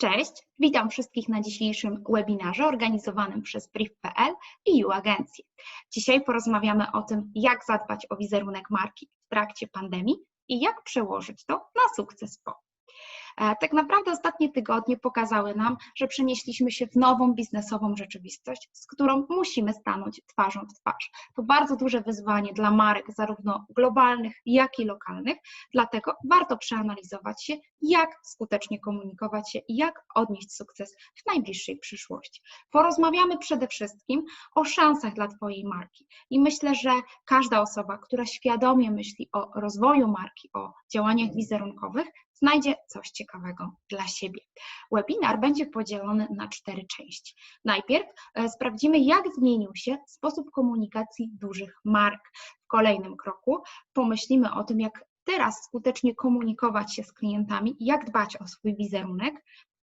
Cześć, witam wszystkich na dzisiejszym webinarze organizowanym przez Brief.pl i U Agencje. Dzisiaj porozmawiamy o tym, jak zadbać o wizerunek marki w trakcie pandemii i jak przełożyć to na sukces po. E, tak naprawdę ostatnie tygodnie pokazały nam, że przenieśliśmy się w nową biznesową rzeczywistość, z którą musimy stanąć twarzą w twarz. To bardzo duże wyzwanie dla marek, zarówno globalnych, jak i lokalnych, dlatego warto przeanalizować się, jak skutecznie komunikować się i jak odnieść sukces w najbliższej przyszłości. Porozmawiamy przede wszystkim o szansach dla Twojej marki i myślę, że każda osoba, która świadomie myśli o rozwoju marki, o działaniach wizerunkowych, znajdzie coś ciekawego dla siebie. Webinar będzie podzielony na cztery części. Najpierw e, sprawdzimy, jak zmienił się sposób komunikacji dużych mark. W kolejnym kroku pomyślimy o tym, jak teraz skutecznie komunikować się z klientami, jak dbać o swój wizerunek,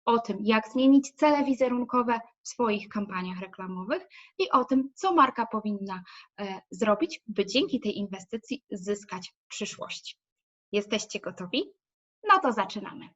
o tym, jak zmienić cele wizerunkowe w swoich kampaniach reklamowych i o tym, co marka powinna e, zrobić, by dzięki tej inwestycji zyskać przyszłość. Jesteście gotowi? No to zaczynamy.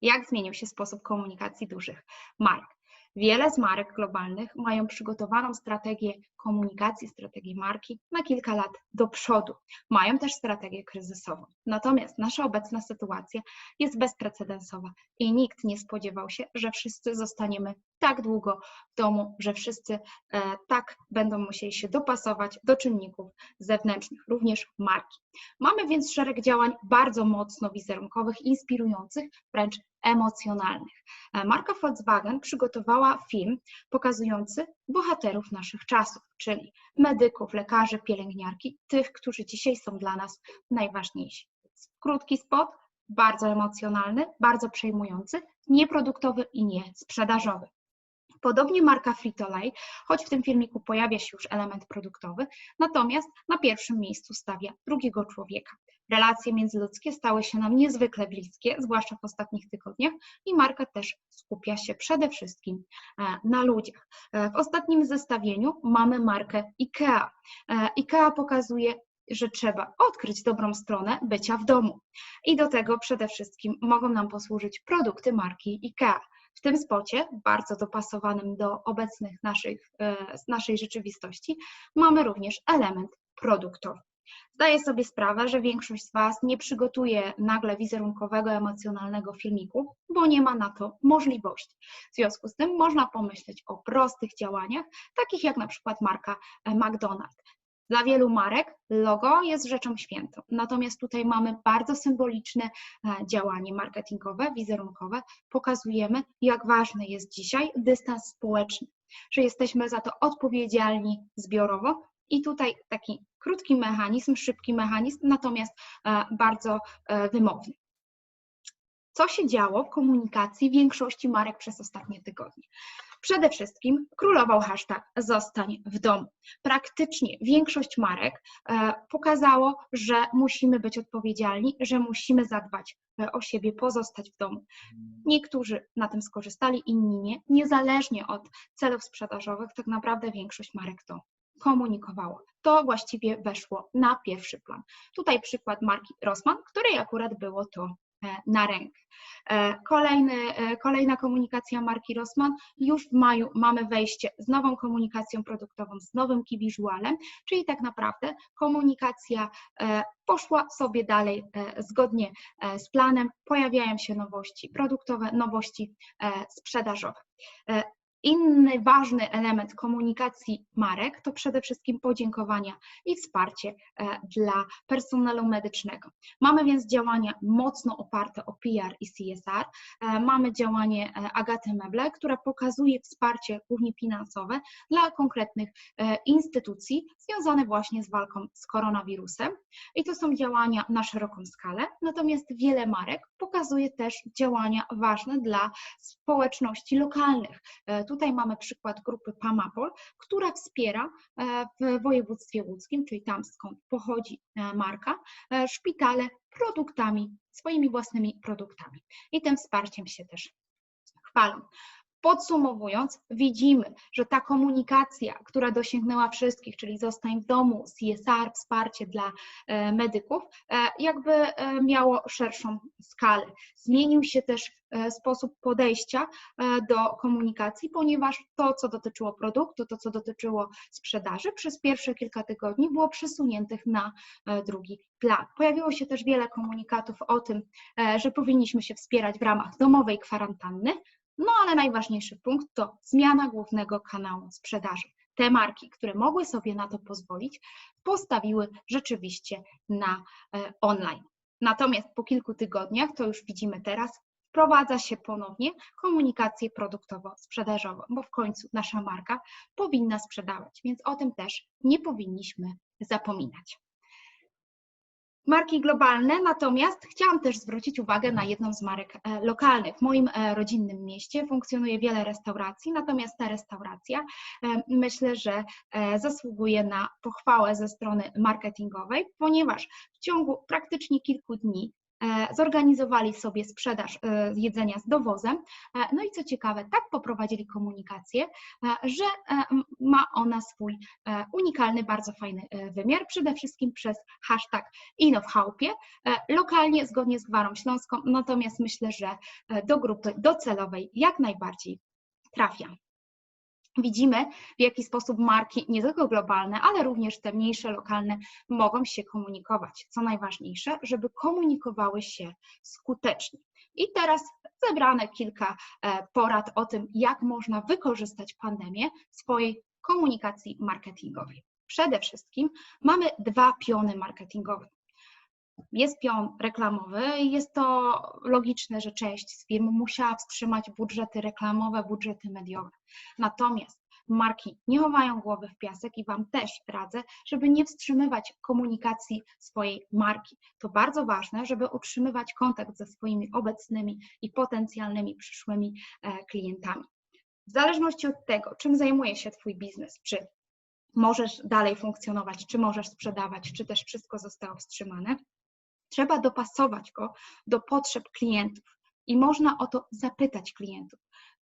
Jak zmienił się sposób komunikacji dużych mark? Wiele z marek globalnych mają przygotowaną strategię komunikacji, strategię marki na kilka lat do przodu. Mają też strategię kryzysową. Natomiast nasza obecna sytuacja jest bezprecedensowa i nikt nie spodziewał się, że wszyscy zostaniemy tak długo w domu, że wszyscy e, tak będą musieli się dopasować do czynników zewnętrznych, również marki. Mamy więc szereg działań bardzo mocno wizerunkowych, inspirujących, wręcz emocjonalnych. E, marka Volkswagen przygotowała film pokazujący bohaterów naszych czasów, czyli medyków, lekarzy, pielęgniarki, tych, którzy dzisiaj są dla nas najważniejsi. Krótki spot, bardzo emocjonalny, bardzo przejmujący, nieproduktowy i nie sprzedażowy. Podobnie marka Frito-Lay, choć w tym filmiku pojawia się już element produktowy, natomiast na pierwszym miejscu stawia drugiego człowieka. Relacje międzyludzkie stały się nam niezwykle bliskie, zwłaszcza w ostatnich tygodniach, i marka też skupia się przede wszystkim e, na ludziach. E, w ostatnim zestawieniu mamy markę IKEA. E, IKEA pokazuje że trzeba odkryć dobrą stronę bycia w domu. I do tego przede wszystkim mogą nam posłużyć produkty marki IKEA. W tym spocie, bardzo dopasowanym do obecnych naszych, naszej rzeczywistości, mamy również element produktowy. Zdaję sobie sprawę, że większość z Was nie przygotuje nagle wizerunkowego, emocjonalnego filmiku, bo nie ma na to możliwości. W związku z tym można pomyśleć o prostych działaniach, takich jak na przykład marka e, McDonald's. Dla wielu marek logo jest rzeczą świętą, natomiast tutaj mamy bardzo symboliczne e, działanie marketingowe, wizerunkowe. Pokazujemy, jak ważny jest dzisiaj dystans społeczny, że jesteśmy za to odpowiedzialni zbiorowo i tutaj taki krótki mechanizm, szybki mechanizm, natomiast e, bardzo e, wymowny. Co się działo w komunikacji większości marek przez ostatnie tygodnie? Przede wszystkim królował hashtag zostań w domu. Praktycznie większość marek e, pokazało, że musimy być odpowiedzialni, że musimy zadbać o siebie, pozostać w domu. Niektórzy na tym skorzystali, inni nie. Niezależnie od celów sprzedażowych, tak naprawdę większość marek to komunikowało. To właściwie weszło na pierwszy plan. Tutaj przykład marki Rossmann, której akurat było to e, na rękę. E, kolejny, e, kolejna komunikacja marki Rossmann. Już w maju mamy wejście z nową komunikacją produktową, z nowym key czyli tak naprawdę komunikacja poszła sobie dalej zgodnie z planem. Pojawiają się nowości produktowe, nowości sprzedażowe. Inny ważny element komunikacji marek to przede wszystkim podziękowania i wsparcie e, dla personelu medycznego. Mamy więc działania mocno oparte o PR i CSR. E, mamy działanie e, Agaty Meble, która pokazuje wsparcie głównie finansowe dla konkretnych instytucji związane właśnie z walką z koronawirusem. I to są działania na szeroką skalę, natomiast wiele marek pokazuje też działania ważne dla społeczności lokalnych Tutaj mamy przykład grupy PAMAPOL, która wspiera e, w województwie łódzkim, czyli tam skąd pochodzi e, marka, e, szpitale produktami, swoimi własnymi produktami. I tym wsparciem się też chwalą. Podsumowując, widzimy, że ta komunikacja, która dosięgnęła wszystkich, czyli zostań w domu, CSR, wsparcie dla e, medyków, e, jakby e, miało szerszą skalę. Zmienił się też sposób podejścia do komunikacji, ponieważ to, co dotyczyło produktu, to, co dotyczyło sprzedaży, przez pierwsze kilka tygodni było przesuniętych na drugi plan. Pojawiło się też wiele komunikatów o tym, że powinniśmy się wspierać w ramach domowej kwarantanny, no ale najważniejszy punkt to zmiana głównego kanału sprzedaży. Te marki, które mogły sobie na to pozwolić, postawiły rzeczywiście na e, online. Natomiast po kilku tygodniach, to już widzimy teraz, wprowadza się ponownie komunikację produktowo-sprzedażową, bo w końcu nasza marka powinna sprzedawać, więc o tym też nie powinniśmy zapominać. Marki globalne, natomiast chciałam też zwrócić uwagę na jedną z marek e, lokalnych. W moim e, rodzinnym mieście funkcjonuje wiele restauracji, natomiast ta restauracja e, myślę, że zasługuje na pochwałę ze strony marketingowej, ponieważ w ciągu praktycznie kilku dni zorganizowali sobie sprzedaż e, jedzenia z dowozem. E, no i co ciekawe, tak poprowadzili komunikację, że ma ona swój unikalny, bardzo fajny wymiar, przede wszystkim przez hashtag InowHaupie, lokalnie zgodnie z Gwarą Śląską, natomiast myślę, że do grupy docelowej jak najbardziej trafia. Widzimy, w jaki sposób marki, nie tylko globalne, ale również te mniejsze, lokalne, mogą się komunikować. Co najważniejsze, żeby komunikowały się skutecznie. I teraz zebrane kilka e, porad o tym, jak można wykorzystać pandemię w swojej komunikacji marketingowej. Przede wszystkim mamy dwa piony marketingowe. Jest pion reklamowy i jest to logiczne, że część z firm musiała wstrzymać budżety reklamowe, budżety mediowe. Natomiast marki nie chowają głowy w piasek i Wam też radzę, żeby nie wstrzymywać komunikacji swojej marki. To bardzo ważne, żeby utrzymywać kontakt ze swoimi obecnymi i potencjalnymi przyszłymi e, klientami. W zależności od tego, czym zajmuje się Twój biznes, czy możesz dalej funkcjonować, czy możesz sprzedawać, czy też wszystko zostało wstrzymane, Trzeba dopasować go do potrzeb klientów i można o to zapytać klientów.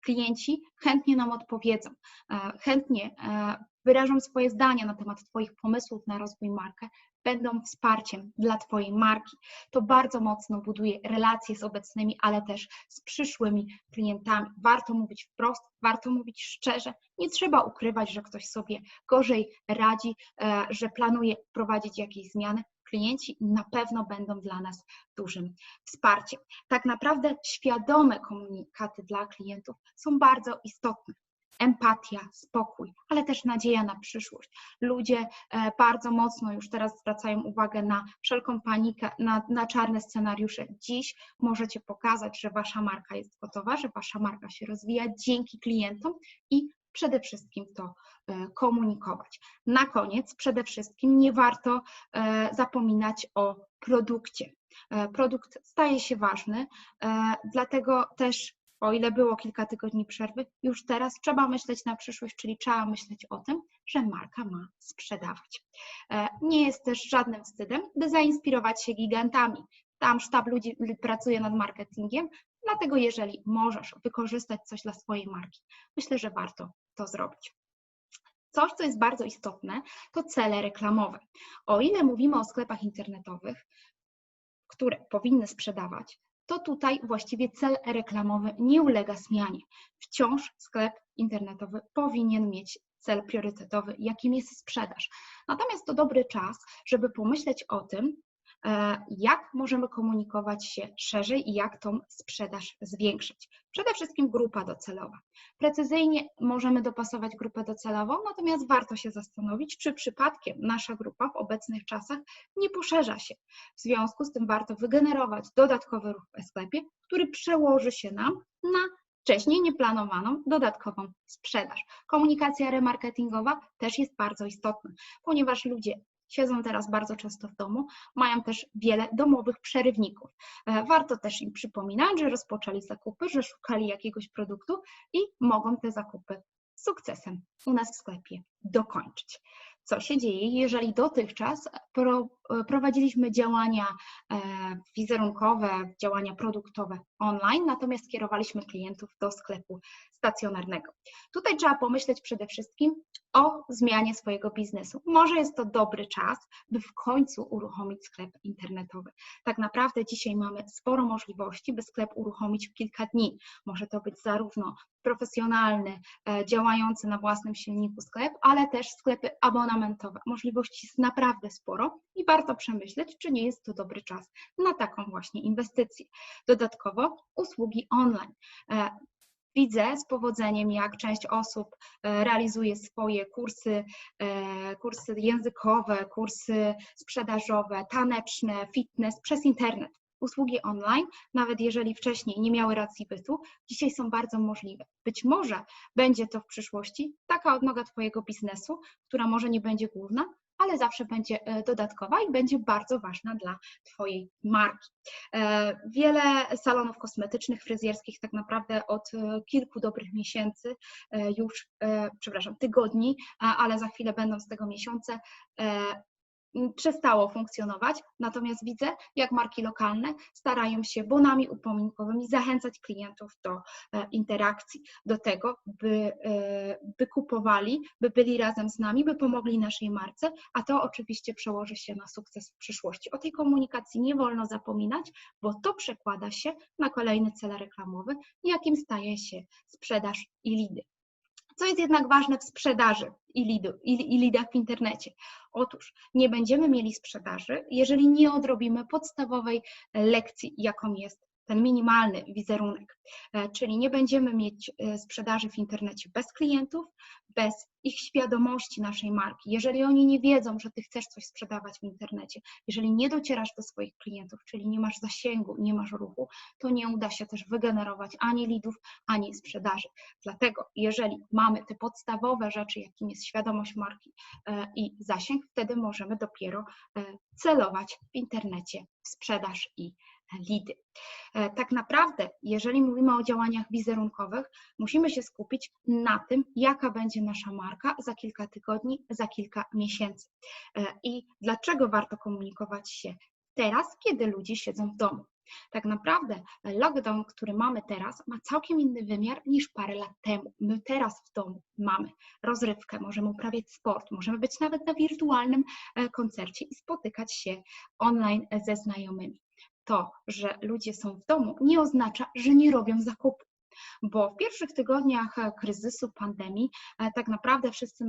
Klienci chętnie nam odpowiedzą, e, chętnie e, wyrażą swoje zdania na temat Twoich pomysłów na rozwój marki, będą wsparciem dla Twojej marki. To bardzo mocno buduje relacje z obecnymi, ale też z przyszłymi klientami. Warto mówić wprost, warto mówić szczerze. Nie trzeba ukrywać, że ktoś sobie gorzej radzi, e, że planuje prowadzić jakieś zmiany klienci na pewno będą dla nas dużym wsparciem. Tak naprawdę świadome komunikaty dla klientów są bardzo istotne empatia, spokój, ale też nadzieja na przyszłość. Ludzie e, bardzo mocno już teraz zwracają uwagę na wszelką panikę, na, na czarne scenariusze. Dziś możecie pokazać, że wasza marka jest gotowa, że wasza marka się rozwija dzięki klientom i przede wszystkim to e, komunikować. Na koniec, przede wszystkim nie warto e, zapominać o produkcie. E, produkt staje się ważny, dlatego też o ile było kilka tygodni przerwy, już teraz trzeba myśleć na przyszłość, czyli trzeba myśleć o tym, że marka ma sprzedawać. Nie jest też żadnym wstydem, by zainspirować się gigantami. Tam sztab ludzi pracuje nad marketingiem, dlatego jeżeli możesz wykorzystać coś dla swojej marki, myślę, że warto to zrobić. Coś, co jest bardzo istotne, to cele reklamowe. O ile mówimy o sklepach internetowych, które powinny sprzedawać, to tutaj właściwie cel reklamowy nie ulega zmianie. Wciąż sklep internetowy powinien mieć cel priorytetowy, jakim jest sprzedaż. Natomiast to dobry czas, żeby pomyśleć o tym, jak możemy komunikować się szerzej i jak tą sprzedaż zwiększyć. Przede wszystkim grupa docelowa. Precyzyjnie możemy dopasować grupę docelową, natomiast warto się zastanowić, czy przypadkiem nasza grupa w obecnych czasach nie poszerza się. W związku z tym warto wygenerować dodatkowy ruch w sklepie, który przełoży się nam na wcześniej nieplanowaną dodatkową sprzedaż. Komunikacja remarketingowa też jest bardzo istotna, ponieważ ludzie siedzą teraz bardzo często w domu, mają też wiele domowych przerywników. E, warto też im przypominać, że rozpoczęli zakupy, że szukali jakiegoś produktu i mogą te zakupy z sukcesem u nas w sklepie dokończyć. Co się dzieje, jeżeli dotychczas prowadziliśmy działania wizerunkowe, działania produktowe online, natomiast kierowaliśmy klientów do sklepu stacjonarnego. Tutaj trzeba pomyśleć przede wszystkim o zmianie swojego biznesu. Może jest to dobry czas, by w końcu uruchomić sklep internetowy. Tak naprawdę dzisiaj mamy sporo możliwości, by sklep uruchomić w kilka dni. Może to być zarówno profesjonalny, e, działający na własnym silniku sklep, ale też sklepy abonamentowe. Możliwości jest naprawdę sporo i warto przemyśleć, czy nie jest to dobry czas na taką właśnie inwestycję. Dodatkowo usługi online. E, widzę z powodzeniem, jak część osób e, realizuje swoje kursy, kursy językowe, kursy sprzedażowe, taneczne, fitness przez internet usługi online, nawet jeżeli wcześniej nie miały racji bytu, dzisiaj są bardzo możliwe. Być może będzie to w przyszłości taka odnoga Twojego biznesu, która może nie będzie główna, ale zawsze będzie e, dodatkowa i będzie bardzo ważna dla Twojej marki. E, wiele salonów kosmetycznych, fryzjerskich tak naprawdę od e, kilku dobrych miesięcy już, przepraszam, tygodni, ale za chwilę będą z tego miesiące, przestało funkcjonować, natomiast widzę, jak marki lokalne starają się bonami upominkowymi zachęcać klientów do e, interakcji, do tego, by, e, by kupowali, by byli razem z nami, by pomogli naszej marce, a to oczywiście przełoży się na sukces w przyszłości. O tej komunikacji nie wolno zapominać, bo to przekłada się na kolejny cel reklamowy, jakim staje się sprzedaż i lidy. Co jest jednak ważne w sprzedaży i, lidu, i, i lidach w internecie? Otóż nie będziemy mieli sprzedaży, jeżeli nie odrobimy podstawowej lekcji, jaką jest ten minimalny wizerunek. E, czyli nie będziemy mieć e, sprzedaży w internecie bez klientów, bez ich świadomości naszej marki. Jeżeli oni nie wiedzą, że ty chcesz coś sprzedawać w internecie, jeżeli nie docierasz do swoich klientów, czyli nie masz zasięgu, nie masz ruchu, to nie uda się też wygenerować ani lidów, ani sprzedaży. Dlatego, jeżeli mamy te podstawowe rzeczy, jakim jest świadomość marki e, i zasięg, wtedy możemy dopiero celować w internecie w sprzedaż i lidy. E, tak naprawdę, jeżeli mówimy o działaniach wizerunkowych, musimy się skupić na tym, jaka będzie nasza marka za kilka tygodni, za kilka miesięcy. E, I dlaczego warto komunikować się teraz, kiedy ludzie siedzą w domu. Tak naprawdę lockdown, który mamy teraz, ma całkiem inny wymiar niż parę lat temu. My teraz w domu mamy rozrywkę, możemy uprawiać sport, możemy być nawet na wirtualnym e, koncercie i spotykać się online ze znajomymi to, że ludzie są w domu, nie oznacza, że nie robią zakupu. Bo w pierwszych tygodniach e, kryzysu, pandemii, e, tak naprawdę wszyscy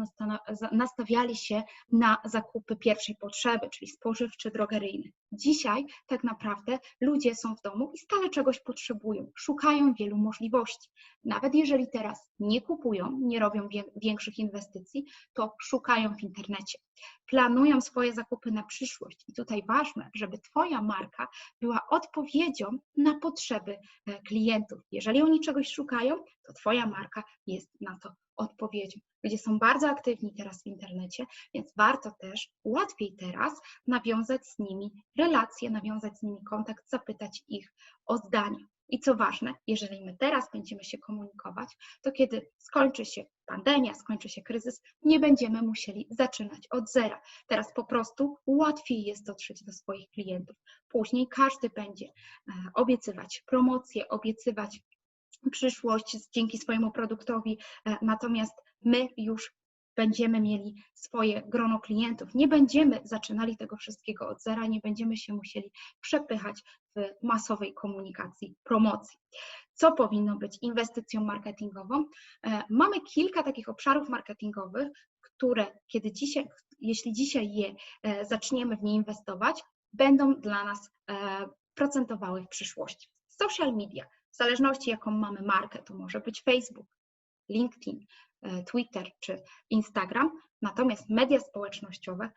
nastawiali się na zakupy pierwszej potrzeby, czyli spożywczy, drogeryjny. Dzisiaj tak naprawdę ludzie są w domu i stale czegoś potrzebują, szukają wielu możliwości. Nawet jeżeli teraz nie kupują, nie robią większych inwestycji, to szukają w internecie. Planują swoje zakupy na przyszłość. I tutaj ważne, żeby Twoja marka była odpowiedzią na potrzeby e, klientów. Jeżeli oni czegoś szukają, to Twoja marka jest na to odpowiedzią. Ludzie są bardzo aktywni teraz w internecie, więc warto też łatwiej teraz nawiązać z nimi relacje, nawiązać z nimi kontakt, zapytać ich o zdanie. I co ważne, jeżeli my teraz będziemy się komunikować, to kiedy skończy się pandemia, skończy się kryzys, nie będziemy musieli zaczynać od zera. Teraz po prostu łatwiej jest dotrzeć do swoich klientów. Później każdy będzie e, obiecywać promocje, obiecywać przyszłość dzięki swojemu produktowi, e, natomiast my już będziemy mieli swoje grono klientów. Nie będziemy zaczynali tego wszystkiego od zera, nie będziemy się musieli przepychać w masowej komunikacji, promocji. Co powinno być inwestycją marketingową? E, mamy kilka takich obszarów marketingowych, które kiedy dzisiaj, jeśli dzisiaj je e, zaczniemy w nie inwestować, będą dla nas procentowały w przyszłości. Social media w zależności jaką mamy markę, to może być Facebook, LinkedIn, e, Twitter czy Instagram, natomiast media społecznościowe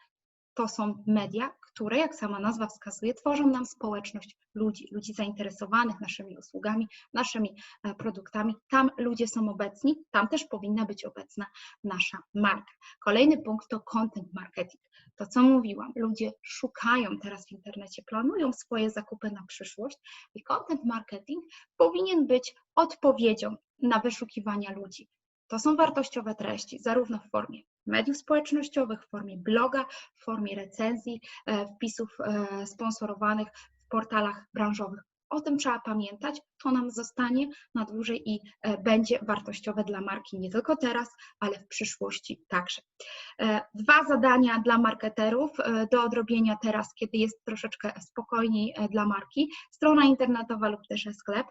to są media, które, jak sama nazwa wskazuje, tworzą nam społeczność ludzi, ludzi zainteresowanych naszymi usługami, naszymi e, produktami. Tam ludzie są obecni, tam też powinna być obecna nasza marka. Kolejny punkt to content marketing. To, co mówiłam, ludzie szukają teraz w internecie, planują swoje zakupy na przyszłość i content marketing powinien być odpowiedzią na wyszukiwania ludzi. To są wartościowe treści, zarówno w formie mediów społecznościowych, w formie bloga, w formie recenzji, wpisów sponsorowanych w portalach branżowych. O tym trzeba pamiętać, to nam zostanie na dłużej i będzie wartościowe dla marki nie tylko teraz, ale w przyszłości także. Dwa zadania dla marketerów do odrobienia teraz, kiedy jest troszeczkę spokojniej dla marki. Strona internetowa lub też sklep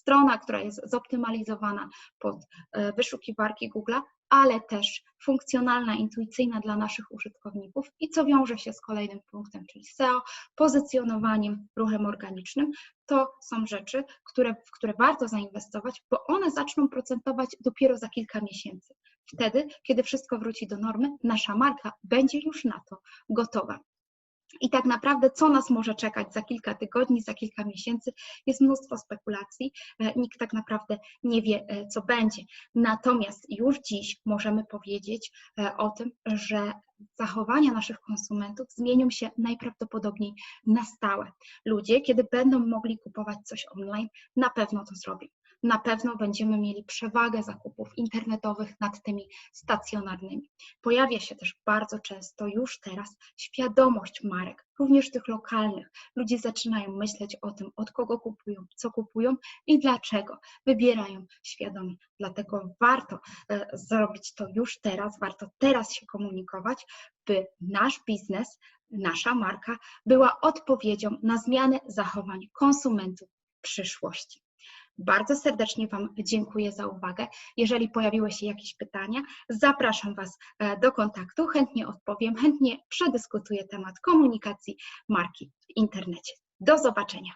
strona, która jest zoptymalizowana pod e, wyszukiwarki Google, ale też funkcjonalna, intuicyjna dla naszych użytkowników i co wiąże się z kolejnym punktem, czyli SEO, pozycjonowaniem, ruchem organicznym. To są rzeczy, które, w które warto zainwestować, bo one zaczną procentować dopiero za kilka miesięcy. Wtedy, kiedy wszystko wróci do normy, nasza marka będzie już na to gotowa. I tak naprawdę, co nas może czekać za kilka tygodni, za kilka miesięcy, jest mnóstwo spekulacji. E, nikt tak naprawdę nie wie, e, co będzie. Natomiast już dziś możemy powiedzieć e, o tym, że zachowania naszych konsumentów zmienią się najprawdopodobniej na stałe. Ludzie, kiedy będą mogli kupować coś online, na pewno to zrobią na pewno będziemy mieli przewagę zakupów internetowych nad tymi stacjonarnymi. Pojawia się też bardzo często już teraz świadomość marek, również tych lokalnych. Ludzie zaczynają myśleć o tym, od kogo kupują, co kupują i dlaczego. Wybierają świadomie. Dlatego warto e, zrobić to już teraz, warto teraz się komunikować, by nasz biznes, nasza marka była odpowiedzią na zmianę zachowań konsumentów przyszłości. Bardzo serdecznie Wam dziękuję za uwagę. Jeżeli pojawiły się jakieś pytania, zapraszam Was e, do kontaktu. Chętnie odpowiem, chętnie przedyskutuję temat komunikacji marki w internecie. Do zobaczenia.